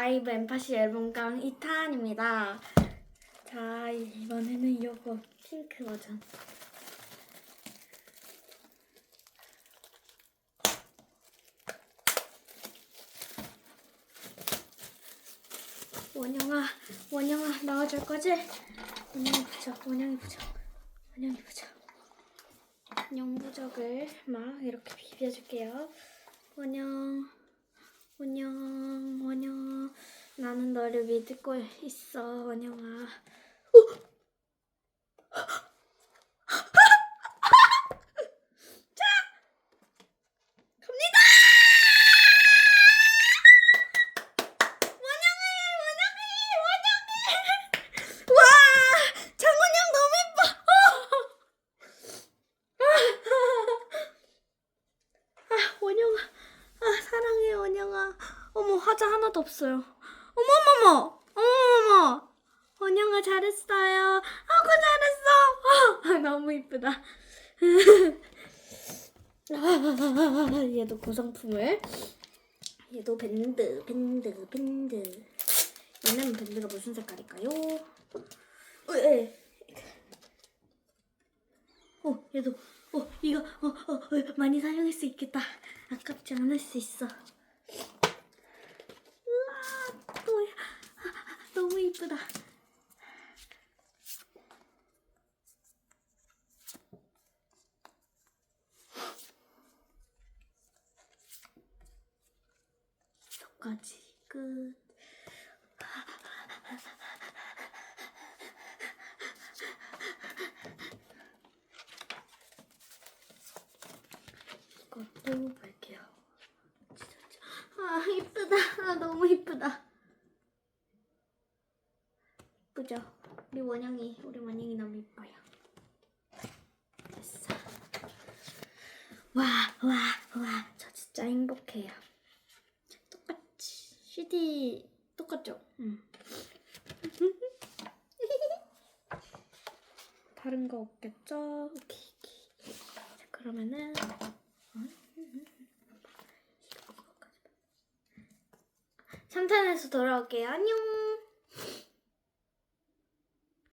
아이브 엠파시 앨범강 2탄입니다. 자, 이번에는 요거 핑크 버전. 원영아, 원영아, 나와줄 거지? 원영이 부적, 원영이 부적, 원영이 부적. 영부적을 막 이렇게 비벼줄게요. 원영, 원영, 원영. 나는 너를 믿고 있어, 원영아. 너무 예뻐. 아, 원영아, 아 사랑해 원영아. 어머 화자 하나도 없어요. 어머머머, 어머머머. 원영아 잘했어요. 아고 잘했어. 아, 너무 이쁘다. 아, 얘도 구성품을. 얘도 밴드, 밴드, 밴드. 얘는 밴드가 무슨 색깔일까요? 어, 예. 어, 얘도, 어, 이거, 어, 어, 어, 많이 사용할 수 있겠다. 아깝지 않을 수 있어. 우와, 또, 아, 아, 너무 이쁘다. 여기까지 끝. 이것도 볼게요. 아 이쁘다. 아, 너무 이쁘다. 이쁘죠? 우리 원영이 우리 원영이 너무 이뻐요. 됐어. 와, 와, 와. 저 진짜 행복해요. 똑같이 CD 똑같죠? 응. 다른 거 없겠죠? 오케이, 오케이. 자, 그러면은 삼탄에서 돌아올게요. 안녕.